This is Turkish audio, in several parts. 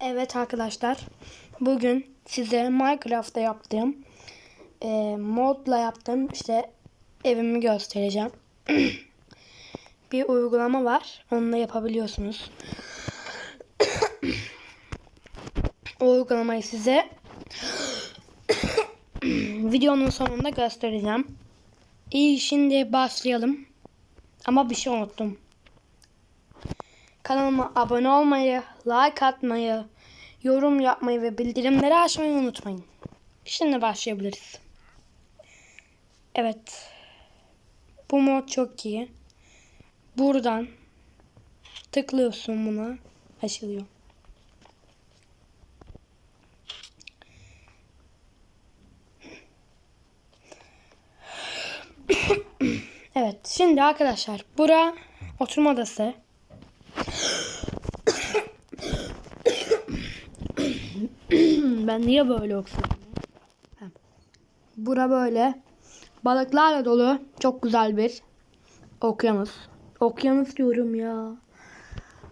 Evet arkadaşlar. Bugün size Minecraft'ta yaptığım e, modla yaptığım işte evimi göstereceğim. bir uygulama var. Onunla yapabiliyorsunuz. o uygulamayı size videonun sonunda göstereceğim. İyi şimdi başlayalım. Ama bir şey unuttum. Kanalıma abone olmayı, like atmayı, yorum yapmayı ve bildirimleri açmayı unutmayın. Şimdi başlayabiliriz. Evet. Bu mod çok iyi. Buradan tıklıyorsun buna. Açılıyor. evet. Şimdi arkadaşlar bura oturma odası. Ben niye böyle? Ha. Bura böyle balıklarla dolu çok güzel bir okyanus. Okyanus diyorum ya.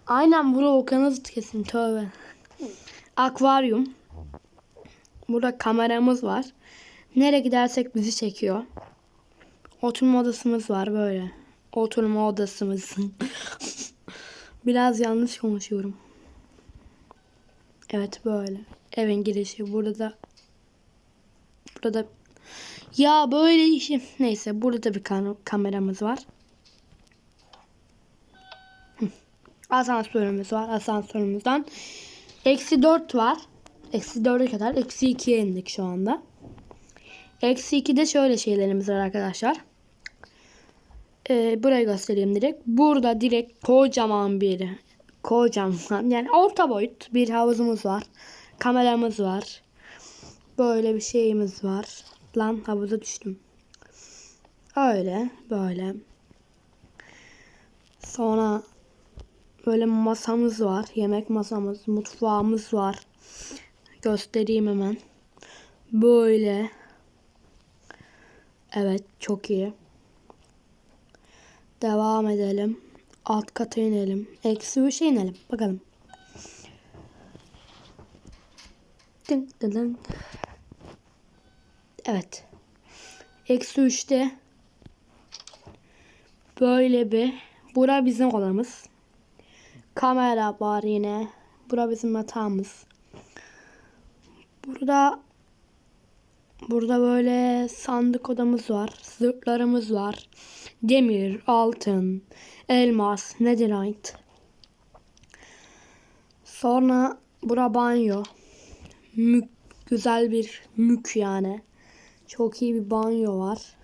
Aynen bura okyanus kesin tövbe. Akvaryum. Burada kameramız var. Nereye gidersek bizi çekiyor. Oturma odasımız var böyle. Oturma odasımız. Biraz yanlış konuşuyorum. Evet böyle. Evin girişi burada da burada ya böyle işi neyse burada da bir kam- kameramız var. Asansörümüz var. Asansörümüzden eksi 4 var. Eksi 4'e kadar eksi 2'ye indik şu anda. Eksi 2'de şöyle şeylerimiz var arkadaşlar. Ee, burayı göstereyim direkt. Burada direkt kocaman bir kocaman yani orta boyut bir havuzumuz var. Kameramız var. Böyle bir şeyimiz var. Lan havuza düştüm. Öyle böyle. Sonra böyle masamız var. Yemek masamız, mutfağımız var. Göstereyim hemen. Böyle. Evet çok iyi. Devam edelim. Alt kata inelim. Eksi 3'e inelim. Bakalım. Dın dın dın. Evet. Eksi 3'te böyle bir bura bizim odamız. Kamera var yine. Bura bizim yatağımız. Burada burada böyle sandık odamız var. Zırhlarımız var. Demir, altın, elmas, netherite. Sonra bura banyo. Mük, güzel bir mük yani. Çok iyi bir banyo var.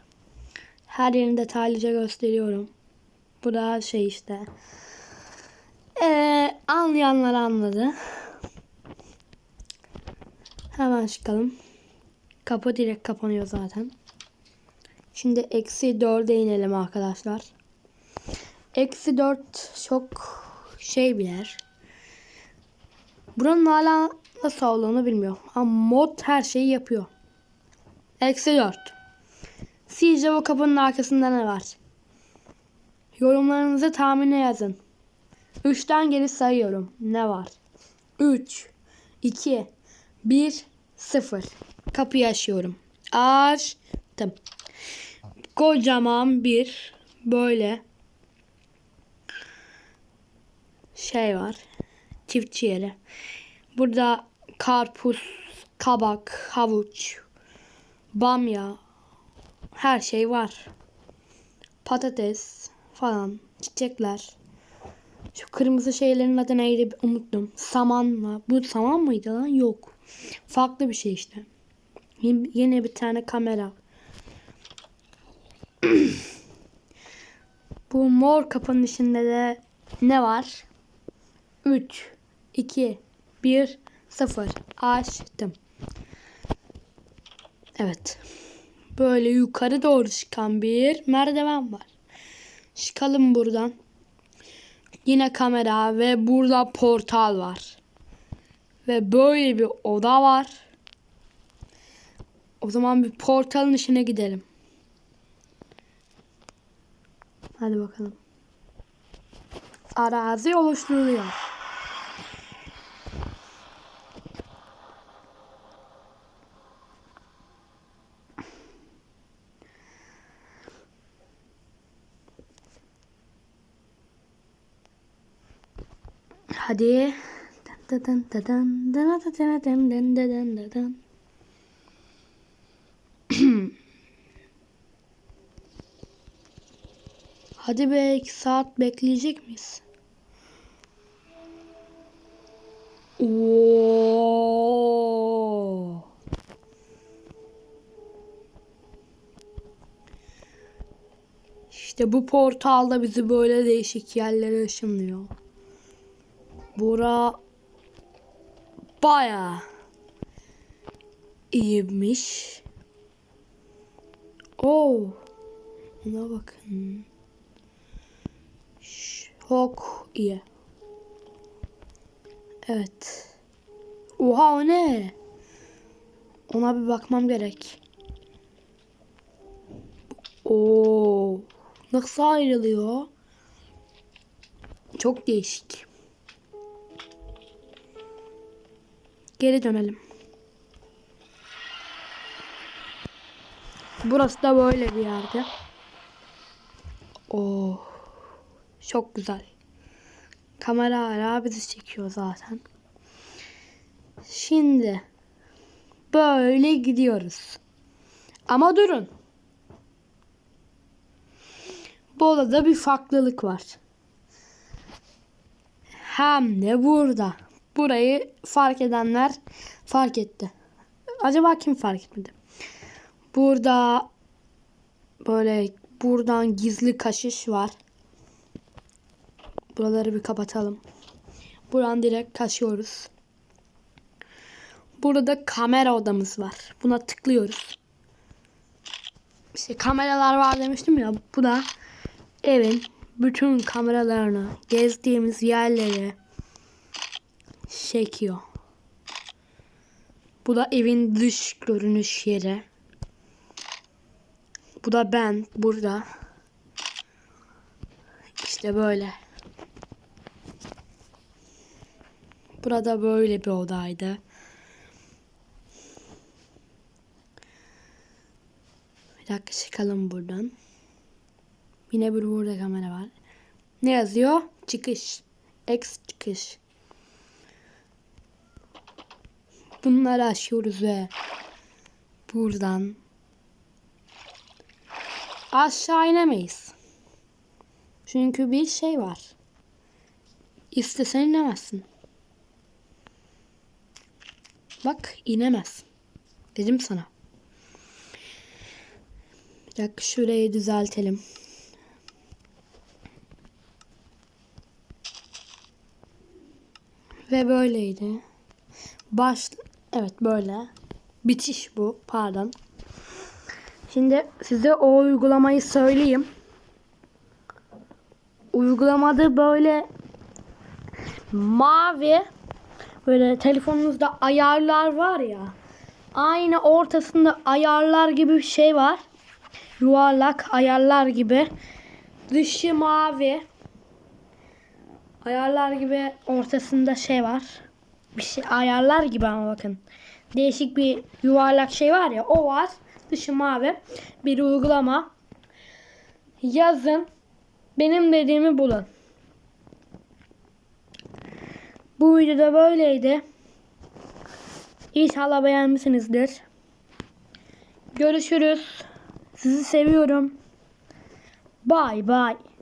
Her yerini detaylıca gösteriyorum. Bu da şey işte. Ee, anlayanlar anladı. Hemen çıkalım. Kapı direkt kapanıyor zaten. Şimdi eksi 4'e inelim arkadaşlar. Eksi 4 çok şey bir yer. Buranın hala nasıl olduğunu bilmiyorum. Ama mod her şeyi yapıyor. Eksi 4. Sizce bu kapının arkasında ne var? Yorumlarınızı tahmine yazın. 3'ten geri sayıyorum. Ne var? 3, 2, 1, 0. Kapıyı açıyorum. Açtım. Kocaman bir böyle şey var. Çiftçi yeri. Burada karpuz, kabak, havuç, bamya her şey var. Patates falan, çiçekler. Şu kırmızı şeylerin adı neydi unuttum. Saman mı? Bu saman mıydı lan? Yok. Farklı bir şey işte. Yine bir tane kamera. Bu mor kapının içinde de ne var? 3, 2, 1, 0. Açtım. Evet. Böyle yukarı doğru çıkan bir merdiven var. Çıkalım buradan. Yine kamera ve burada portal var. Ve böyle bir oda var. O zaman bir portalın içine gidelim. Hadi bakalım. Arazi oluşturuluyor. Dın. Hadi be iki saat bekleyecek miyiz? Oo. İşte bu portalda bizi böyle değişik yerlere ışınlıyor. Bura baya iyiymiş. Oo. Buna bakın. Çok iyi. Evet. Oha o ne? Ona bir bakmam gerek. Oo. Nasıl ayrılıyor? Çok değişik. Geri dönelim. Burası da böyle bir yerde. Oo. Çok güzel. Kamera hala bizi çekiyor zaten. Şimdi böyle gidiyoruz. Ama durun. Bu odada bir farklılık var. Hem de burada. Burayı fark edenler fark etti. Acaba kim fark etmedi? Burada böyle buradan gizli kaşış var. Buraları bir kapatalım. Buradan direkt kaşıyoruz. Burada kamera odamız var. Buna tıklıyoruz. İşte kameralar var demiştim ya. Bu da evin bütün kameralarını, gezdiğimiz yerleri çekiyor. Bu da evin dış görünüş yeri. Bu da ben burada. İşte böyle. Burada böyle bir odaydı. Bir dakika çıkalım buradan. Yine bir burada kamera var. Ne yazıyor? Çıkış. X çıkış. Bunları açıyoruz ve buradan aşağı inemeyiz. Çünkü bir şey var. İstesen inemezsin. Bak inemez. Dedim sana. Bir dakika şurayı düzeltelim. Ve böyleydi. Baş evet böyle. Bitiş bu. Pardon. Şimdi size o uygulamayı söyleyeyim. Uygulamada böyle mavi böyle telefonunuzda ayarlar var ya. Aynı ortasında ayarlar gibi bir şey var. Yuvarlak ayarlar gibi. Dışı mavi. Ayarlar gibi ortasında şey var. Bir şey ayarlar gibi ama bakın. Değişik bir yuvarlak şey var ya o var. Dışı mavi. Bir uygulama. Yazın. Benim dediğimi bulun. Bu videoda böyleydi. İnşallah beğenmişsinizdir. Görüşürüz. Sizi seviyorum. Bye bye.